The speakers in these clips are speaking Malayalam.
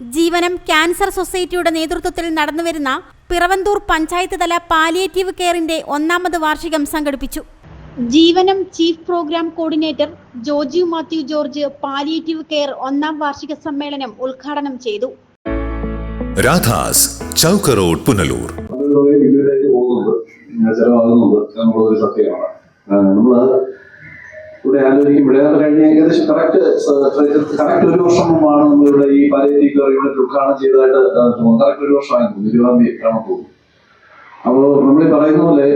ജീവനം ക്യാൻസർ സൊസൈറ്റിയുടെ നേതൃത്വത്തിൽ നടന്നുവരുന്ന പിറവന്തൂർ പഞ്ചായത്ത് തല പാലിയേറ്റീവ് കെയറിന്റെ ഒന്നാമത് വാർഷികം സംഘടിപ്പിച്ചു. Jeevanam chief programme coordinator Georgy Mathew George palliative care ഒന്നാം വാർഷിക സമ്മേളനം ഉദ്ഘാടനം ചെയ്തു. രാധാസ് ചൗക്ക് റോഡ് പുനലൂർ. ചെലവാകുന്നുണ്ട്. എന്നുള്ളതൊരു സത്യമാണ്. നമ്മൾ നമ്മൾ ഇവിടെ ആലോചിക്കും ഇവിടെ അത് കഴിഞ്ഞ ഏകദേശം കറക്റ്റ് കറക്റ്റ് ഒരു വർഷം മുമ്പാണ് നമ്മളിവിടെ ഈ പാലിയേറ്റീവ് കെയർ യൂണിറ്റ് ഉദ്ഘാടനം ചെയ്തതായിട്ട് തോന്നുന്നു. കറക്റ്റ് ഒരു വർഷമായിരുന്നു ഇരുപതാം തീയതി ആണെന്ന് തോന്നുന്നു അപ്പോൾ നമ്മൾ പറയുന്ന പോലെ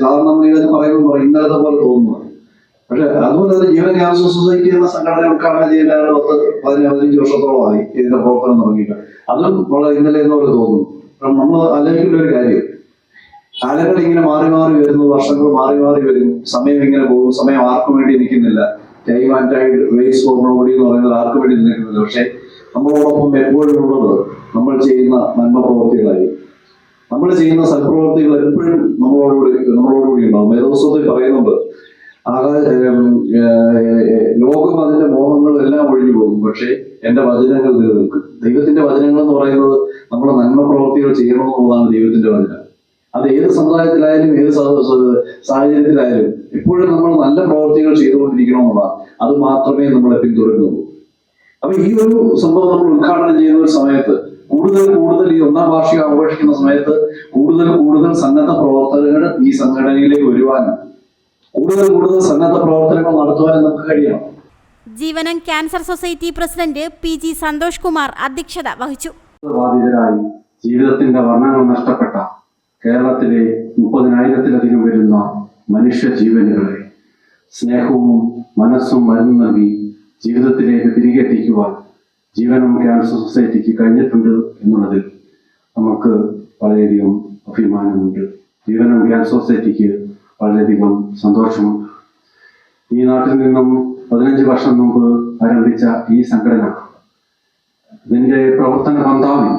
സാധാരണ നമ്മൾ ഇതൊക്കെ പറയുമ്പോൾ പറയും ഇന്നലത്തെ പോലെ തോന്നുന്നു. പക്ഷെ അതുപോലെ തന്നെ ജീവൻ ക്യാൻസർ സൊസൈറ്റി എന്ന സംഘടന ഉദ്ഘാടനം ചെയ്യേണ്ട പത്ത് പതിനഞ്ച് പതിനഞ്ച് വർഷത്തോളമായി ഇതിന്റെ പ്രവർത്തനം തുടങ്ങിയിട്ട്. അതും വളരെ ഇന്നലെ എന്ന തോന്നുന്നു. നമ്മൾ അല്ലെങ്കിൽ ഒരു കാര്യം കാലങ്ങൾ ഇങ്ങനെ മാറി മാറി വരുന്നു വർഷങ്ങൾ മാറി മാറി വരും. സമയം ഇങ്ങനെ പോകും സമയം ആർക്കും വേണ്ടി നിൽക്കുന്നില്ല. Time and tide waits for എന്ന് പറയുന്നത് ആർക്കും വേണ്ടി നിൽക്കുന്നില്ല. പക്ഷെ നമ്മളോടൊപ്പം എപ്പോഴും ഉള്ളത് നമ്മൾ ചെയ്യുന്ന നന്മ പ്രവർത്തികളായി നമ്മൾ ചെയ്യുന്ന സൽപ്രവർത്തികൾ എപ്പോഴും നമ്മളോടുകൂടി നമ്മളോടുകൂടി ഉണ്ടാവും. വേദോത്സവത്തിൽ പറയുന്നുണ്ട് ആകാശ ലോകം അതിന്റെ മോഹങ്ങൾ എല്ലാം ഒഴിഞ്ഞു പോകും. പക്ഷേ എന്റെ വചനങ്ങൾ നിലനിൽക്കും. ദൈവത്തിന്റെ വചനങ്ങൾ എന്ന് പറയുന്നത് നമ്മൾ നന്മ പ്രവർത്തികൾ ചെയ്യണമെന്നുള്ളതാണ് ദൈവത്തിന്റെ വചനം. അത് ഏത് സമുദായത്തിലായാലും ഏത് സാഹചര്യത്തിലായാലും എപ്പോഴും നമ്മൾ നല്ല പ്രവർത്തികൾ ചെയ്തുകൊണ്ടിരിക്കണമെന്നുള്ളതാണ് അത് മാത്രമേ നമ്മളെ പിന്തുടരുന്നുള്ളൂ. അപ്പൊ ഈ ഒരു സംഭവം നമ്മൾ ഉദ്ഘാടനം ചെയ്യുന്ന ഒരു സമയത്ത് കൂടുതൽ കൂടുതൽ ഈ ഒന്നാം വാർഷികം ആഘോഷിക്കുന്ന സമയത്ത് കൂടുതൽ കൂടുതൽ സന്നദ്ധ പ്രവർത്തകർ ഈ സംഘടനയിലേക്ക് വരുവാനും കൂടുതൽ കൂടുതൽ സന്നദ്ധ പ്രവർത്തനങ്ങൾ നടത്തുവാനും നമുക്ക് കഴിയണം. Jeevanam cancer society president P G Santhosh Kumar അധ്യക്ഷത വഹിച്ചു. ബാധിതരായി. ജീവിതത്തിന്റെ വർണങ്ങൾ നഷ്ടപ്പെട്ട കേരളത്തിലെ മുപ്പതിനായിരത്തിലധികം വരുന്ന മനുഷ്യ ജീവനുകളെ സ്നേഹവും മനസ്സും മരുന്ന് നൽകി ജീവിതത്തിലേക്ക് തിരികെ എത്തിക്കുവാൻ ജീവനം ക്യാൻസർ സൊസൈറ്റിക്ക് കഴിഞ്ഞിട്ടുണ്ട് എന്നുള്ളതിൽ നമുക്ക് വളരെയധികം അഭിമാനമുണ്ട്. ജീവനം ക്യാൻസർ സൊസൈറ്റിക്ക് വളരെയധികം സന്തോഷമുണ്ട്. ഈ നാട്ടിൽ നിന്നും പതിനഞ്ച് വർഷം മുമ്പ് ആരംഭിച്ച ഈ സംഘടന ഇതിന്റെ പ്രവർത്തന പന്താവിൽ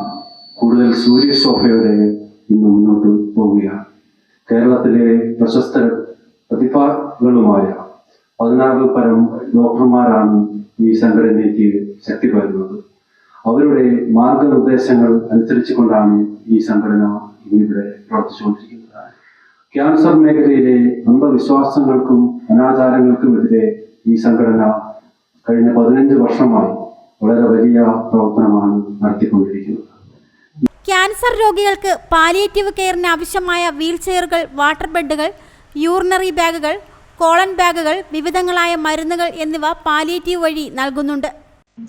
കൂടുതൽ സൂര്യശോഭയോടെ ഇന്ന് മുന്നോട്ട് പോവുകയാണ് കേരളത്തിലെ പ്രശസ്ത പ്രതിഭകളുമായ പതിനാറ് പരം ഡോക്ടർമാരാണ് ഈ സംഘടനയ്ക്ക് ശക്തി പകരുന്നത്. അവരുടെ മാർഗനിർദ്ദേശങ്ങൾ അനുസരിച്ചുകൊണ്ടാണ് ഈ സംഘടന ഇന്നിവിടെ പ്രവർത്തിച്ചുകൊണ്ടിരിക്കുന്നത്. ക്യാൻസർ മേഖലയിലെ അന്ധവിശ്വാസങ്ങൾക്കും അനാചാരങ്ങൾക്കുമെതിരെ ഈ സംഘടന കഴിഞ്ഞ പതിനഞ്ച് വർഷമായി വളരെ വലിയ പ്രവർത്തനമാണ് നടത്തിക്കൊണ്ടിരിക്കുന്നത്. ക്യാൻസർ രോഗികൾക്ക് പാലിയേറ്റീവ് കെയറിന് ആവശ്യമായ വീൽചെയറുകൾ വാട്ടർ ബെഡുകൾ യൂറിനറി ബാഗുകൾ കോളൻ ബാഗുകൾ വിവിധങ്ങളായ മരുന്നുകൾ എന്നിവ പാലിയേറ്റീവ് വഴി നൽകുന്നുണ്ട്.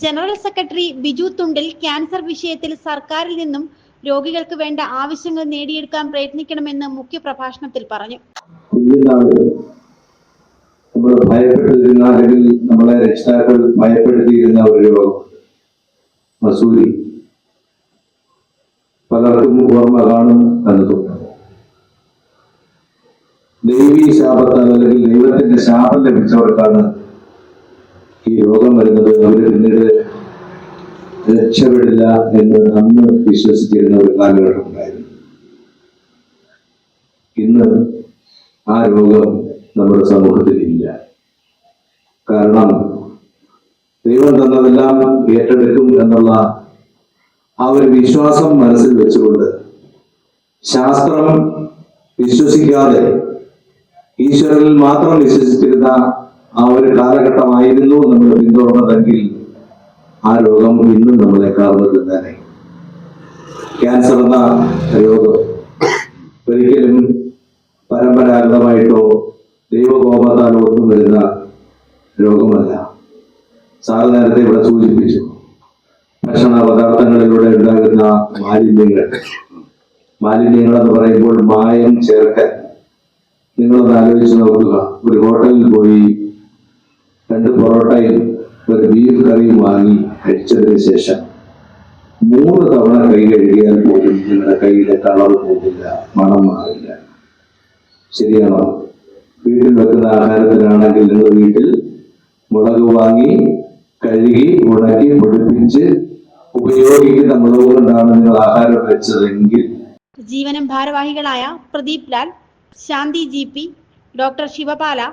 General secretary Biju Thundil cancer വിഷയത്തിൽ സർക്കാരിൽ നിന്നും രോഗികൾക്ക് വേണ്ട ആവശ്യങ്ങൾ നേടിയെടുക്കാൻ പ്രയത്നിക്കണമെന്ന് മുഖ്യ പ്രഭാഷണത്തിൽ പറഞ്ഞു. കുഞ്ഞുനാളിൽ നമ്മൾ ഭയപ്പെട്ടിരുന്ന അല്ലെങ്കിൽ നമ്മളെ രക്ഷിതാക്കൾ ഭയപ്പെടുത്തിയിരുന്ന ഒരു രോഗം മസൂരി. പലർക്കും ഓർമ്മ കാണും തോന്നുന്നു. ദൈവീ ശാപത്താൽ അല്ലെങ്കിൽ ദൈവത്തിന്റെ ശാപം ലഭിച്ചവർക്കാണ് ഈ രോഗം വരുന്നത്. അവർ പിന്നീട് രക്ഷപ്പെടില്ല എന്ന് അന്ന് വിശ്വസിച്ചിരുന്ന ഒരു കാലഘട്ടം ഉണ്ടായിരുന്നു. ഇന്ന് ആ രോഗം നമ്മുടെ സമൂഹത്തിൽ ഇല്ല. കാരണം ദൈവം തന്നതെല്ലാം ഏറ്റെടുക്കും എന്നുള്ള ആ ഒരു വിശ്വാസം മനസ്സിൽ വെച്ചുകൊണ്ട് ശാസ്ത്രം വിശ്വസിക്കാതെ ഈശ്വരനിൽ മാത്രം വിശ്വസിച്ചിരുന്ന ആ ഒരു കാലഘട്ടമായിരുന്നു നമ്മൾ പിന്തുടർന്നതെങ്കിൽ ആ രോഗം ഇന്നും നമ്മളെ കാണുന്നത് തന്നെ ക്യാൻസർ എന്ന രോഗം ഒരിക്കലും പരമ്പരാഗതമായിട്ടോ ദൈവകോപത്താലോ ഒന്നും വരുന്ന രോഗമല്ല. സാറ് നേരത്തെ ഇവിടെ സൂചിപ്പിച്ചു. ഭക്ഷണ പദാർത്ഥങ്ങളിലൂടെ ഉണ്ടാകുന്ന മാലിന്യങ്ങൾ. മാലിന്യങ്ങൾ എന്ന് പറയുമ്പോൾ മായം ചേർക്കൽ നിങ്ങളൊന്ന് ആലോചിച്ച് നോക്കുക. ഒരു ഹോട്ടലിൽ പോയി രണ്ട് പൊറോട്ടയും ഒരു ബീഫ് കറിയും വാങ്ങി കഴിച്ചതിന് ശേഷം മൂന്ന് തവണ കൈ കഴുകിയാൽ പോലും നിങ്ങളുടെ കയ്യിലെ കളർ പോകില്ല മണം മാറില്ല. ശരിയാണോ? വീട്ടിൽ വെക്കുന്ന ആഹാരത്തിനാണെങ്കിൽ നിങ്ങൾ വീട്ടിൽ മുളക് വാങ്ങി കഴുകി ഉണക്കി പൊടിപ്പിച്ച് ഉപയോഗിക്കുന്ന മുളക് ഉണ്ടാകുന്ന നിങ്ങൾ ആഹാരം വെച്ചതെങ്കിൽ ജീവനം ഭാരവാഹികളായ Pradeep Lal Shanthi G P doctor Sivapala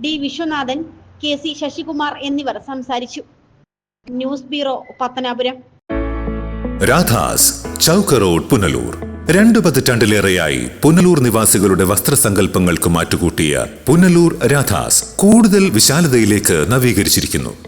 D Viswanathan K C Sasikumar എന്നിവർ സംസാരിച്ചു. News bureau Pathanapuram. Radhas Chowk road Punalur. രണ്ടു പതിറ്റാണ്ടിലേറെയായി പുനലൂർ നിവാസികളുടെ വസ്ത്രസങ്കല്പങ്ങൾക്ക് മാറ്റുകൂട്ടിയ പുനലൂർ രാധാസ് കൂടുതൽ വിശാലതയിലേക്ക് നവീകരിച്ചിരിക്കുന്നു.